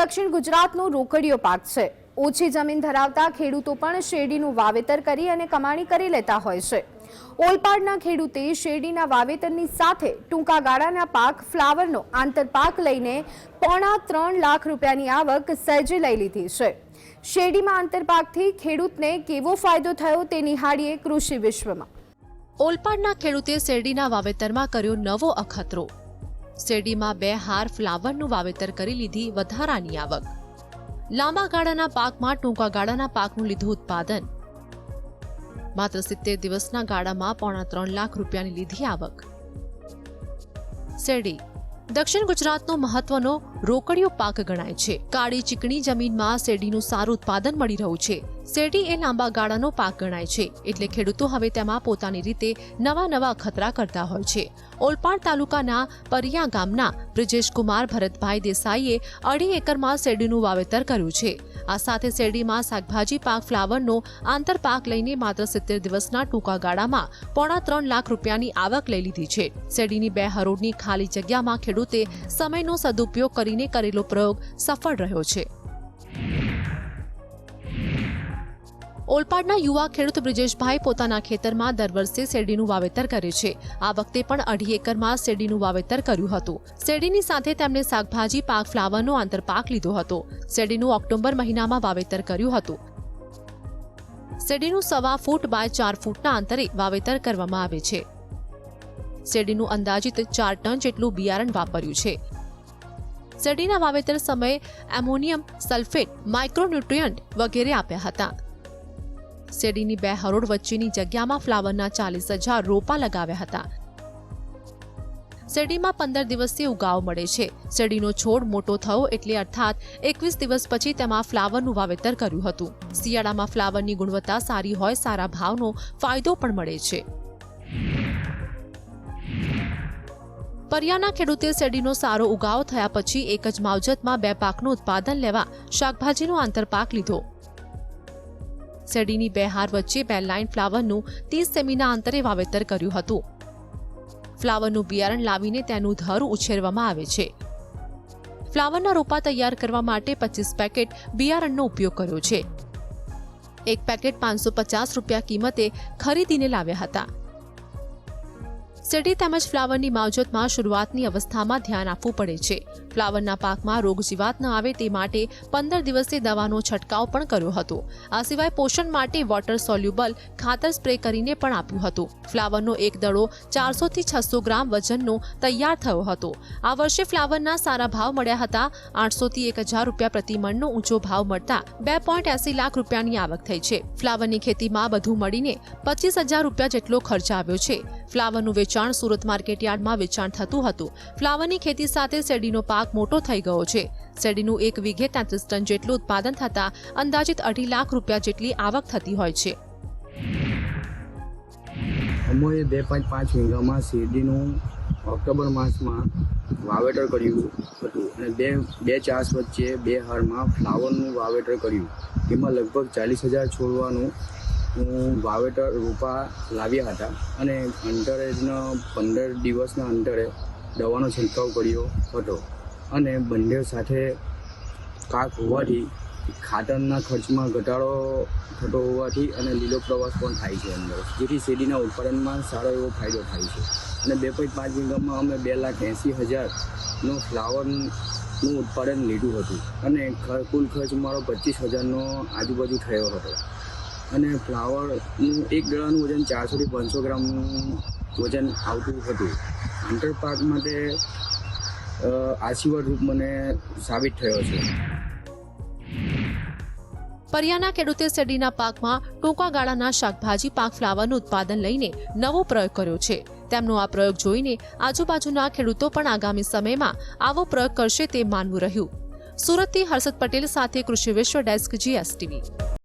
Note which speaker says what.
Speaker 1: દક્ષિણ ગુજરાતનો રોકડીયો પાક છે. ઓછી જમીન ધરાવતા ખેડૂતો પણ શેરડીનું વાવેતર કરી અને કમાણી કરી લેતા હોય છે. ઓલપાડના ખેડૂતે શેરડીના વાવેતરની સાથે ટૂંકા ગાળાના પાક, ફ્લાવરનો આંતરપાક લઈને પોણા ત્રણ લાખ રૂપિયાની આવક સહેજે લઈ લીધી છે. શેરડીમાં આંતરપાકથી ખેડૂતને કેવો ફાયદો થયો તે નિહાળીએ કૃષિ વિશ્વમાં.
Speaker 2: ઓલપાડના ખેડૂતે શેરડીના વાવેતરમાં કર્યો નવો અખતરો. શેરડીમાં બે હાર ફ્લાવરનું વાવેતર કરી લીધી વધારાની આવક. લાંબા ગાળાના પાકમાં ટૂંકા ગાળાના પાકનું લીધું ઉત્પાદન. માત્ર સિત્તેર દિવસના ગાળામાં પોણા ત્રણ લાખ રૂપિયાની લીધી આવક. શેરડી દક્ષિણ ગુજરાતનો મહત્વનો રોકડિયો પાક ગણાય છે. કાળી ચીકણી જમીનમાં શેરડીનું સારું ઉત્પાદન મળી રહ્યું છે. શેરડી એ લાંબા ગાળાનો પાક ગણાય છે, એટલે ખેડૂતો હવે તેમાં પોતાની રીતે નવા નવા ખતરા કરતા હોય છે. ઓલપાડ તાલુકાના પરિયા ગામના બ્રિજેશ કુમાર ભરતભાઈ દેસાઈએ અઢી એકરમાં શેરડીનું વાવેતર કર્યું છે. આ સાથે શેરડીમાં શાકભાજી, પાક, ફ્લાવરનો આંતરપાક લઈને માત્ર સિત્તેર દિવસના ટૂંકા ગાળામાં પોણા ત્રણ લાખ રૂપિયાની આવક લઈ લીધી છે. શેરડીની બે હરોળની ખાલી જગ્યામાં ખેડૂતે સમયનો સદુપયોગ કરીને કરેલો પ્રયોગ સફળ રહ્યો છે. ઓલપાડના યુવા ખેડૂત બ્રિજેશભાઈ પોતાના ખેતરમાં દર વર્ષે શેરડીનું વાવેતર કરે છે. આ વખતે પણ અઢી એકરમાં શેરડીનું વાવેતર કર્યું હતું. શેરડીની સાથે તેમણે શાકભાજી, પાક, ફ્લાવરનો આંતરપાક લીધો હતો. શેરડીનું ઓક્ટોબર મહિનામાં વાવેતર કર્યું હતું. શેરડીનું સવા ફૂટ બાય ચાર ફૂટના અંતરે વાવેતર કરવામાં આવે છે. શેરડીનું અંદાજિત ચાર ટન જેટલું બિયારણ વાપર્યું છે. શેરડીના વાવેતર સમયે એમોનિયમ સલ્ફેટ, માઇક્રોન્યુટ્રિયન્ટ વગેરે આપ્યા હતા. શેરડીની બે હરોળ વચ્ચેની જગ્યામાં ફ્લાવરના ચાલીસ હજાર રોપા લગાવ્યા હતા. શેરડીમાં પંદર દિવસથી ઉગાવ મળે છે. શેરડીનો છોડ મોટો થયો એટલે અર્થાત એકવીસ દિવસ પછી તેમાં ફ્લાવરનું વાવેતર કર્યું હતું. શિયાળામાં ફ્લાવરની ગુણવત્તા સારી હોય સારા ભાવનો ફાયદો પણ મળે છે. પરિયાના ખેડૂતે શેરડીનો સારો ઉગાવ થયા પછી એક જ માવજતમાં બે પાકનું ઉત્પાદન લેવા શાકભાજીનો આંતરપાક લીધો. શેરડીની બે હાર વચ્ચે બે લાઇન ફ્લાવરનું ત્રીસ સેમીના અંતરે વાવેતર કર્યું હતું. ફ્લાવરનું બિયારણ લાવીને તેનું ધરું ઉછેરવામાં આવે છે. ફ્લાવરના રોપા તૈયાર કરવા માટે પચીસ પેકેટ બિયારણનો ઉપયોગ કર્યો છે. એક પેકેટ પાંચસો પચાસ રૂપિયા કિંમતે ખરીદીને લાવ્યા હતા. શેરડી તેમજ ફ્લાવરની માવજતમાં શરૂઆતની અવસ્થામાં ધ્યાન આપવું પડે છે. ફ્લાવરના પાકમાં રોગ જીવાત ન આવે તે માટે પંદર દિવસે દવાનો છંટકાવ પણ કર્યો હતો. આ સિવાય પોષણ માટે વોટર સોલ્યુબલ ખાતર સ્પ્રે કરીને પણ આપ્યું હતું. ફ્લાવરનો એક દડો ચારસો થી છસો ગ્રામ વજનનો તૈયાર થયો હતો. આ વર્ષે ફ્લાવરના સારા ભાવ મળ્યા હતા. આઠસો થી એક હજાર રૂપિયા પ્રતિ મણનો ઊંચો ભાવ મળતા બે પોઈન્ટ એસી લાખ રૂપિયાની આવક થઈ છે. ફ્લાવરની ખેતીમાં બધું મળીને પચીસ હજાર રૂપિયા જેટલો ખર્ચ આવ્યો છે. ફ્લાવરનું વેચાણ સુરત માર્કેટ વેચાણ થતું હતું. ફ્લાવરની ખેતી સાથે શેરડીનો પાક મોટો થઈ ગયો છે. શેરડીનું એક વીઘે તેત્રીસ ટન જેટલું ઉત્પાદન થતાં અંદાજિત અઢી લાખ રૂપિયા જેટલી આવક થતી હોય છે.
Speaker 3: અમોએ બે પાંચ પાંચ વીઘામાં શેરડીનું ઓક્ટોબર માસમાં વાવેતર કર્યું હતું અને બે બે ચાસ વચ્ચે બે હારમાં ફ્લાવરનું વાવેતર કર્યું. એમાં લગભગ ચાલીસ હજાર છોડવાનું હું વાવેતર રોપા લાવ્યા હતા અને અંતરેજના પંદર દિવસના અંતરે દવાનો છંટકાવ કર્યો હતો અને બંને સાથે કાક હોવાથી ખાતરના ખર્ચમાં ઘટાડો થતો હોવાથી અને લીલો પ્રવાસ પણ થાય છે અંદર. જેથી શેરડીના ઉત્પાદનમાં સારો એવો ફાયદો થાય છે. અને બે પોઈન્ટ પાંચ વિગમમાં અમે બે લાખ એંસી હજારનો ફ્લાવરનું ઉત્પાદન લીધું હતું અને કુલ ખર્ચ મારો પચીસ હજારનો આજુબાજુ થયો હતો. અને ફ્લાવરનું એક દડાનું વજન ચારસોથી પાંચસો ગ્રામનું વજન આવતું હતું. આંતરપાક માટે આશીર્વાદ રૂપ મને સાબિત થયો છે.
Speaker 2: પરિયાના ખેડૂતે શેરડીના પાકમાં ટૂંકા ગાળાના શાકભાજી, પાક ફ્લાવરનું ઉત્પાદન લઈને નવો પ્રયોગ કર્યો છે. તેમનો આ પ્રયોગ જોઈને આજુબાજુના ખેડૂતો પણ આગામી સમયમાં આવો પ્રયોગ કરશે તે માનવું રહ્યું. સુરતથી હર્ષદ પટેલ સાથે કૃષિ વિશ્વ ડેસ્ક જીએસટીવી.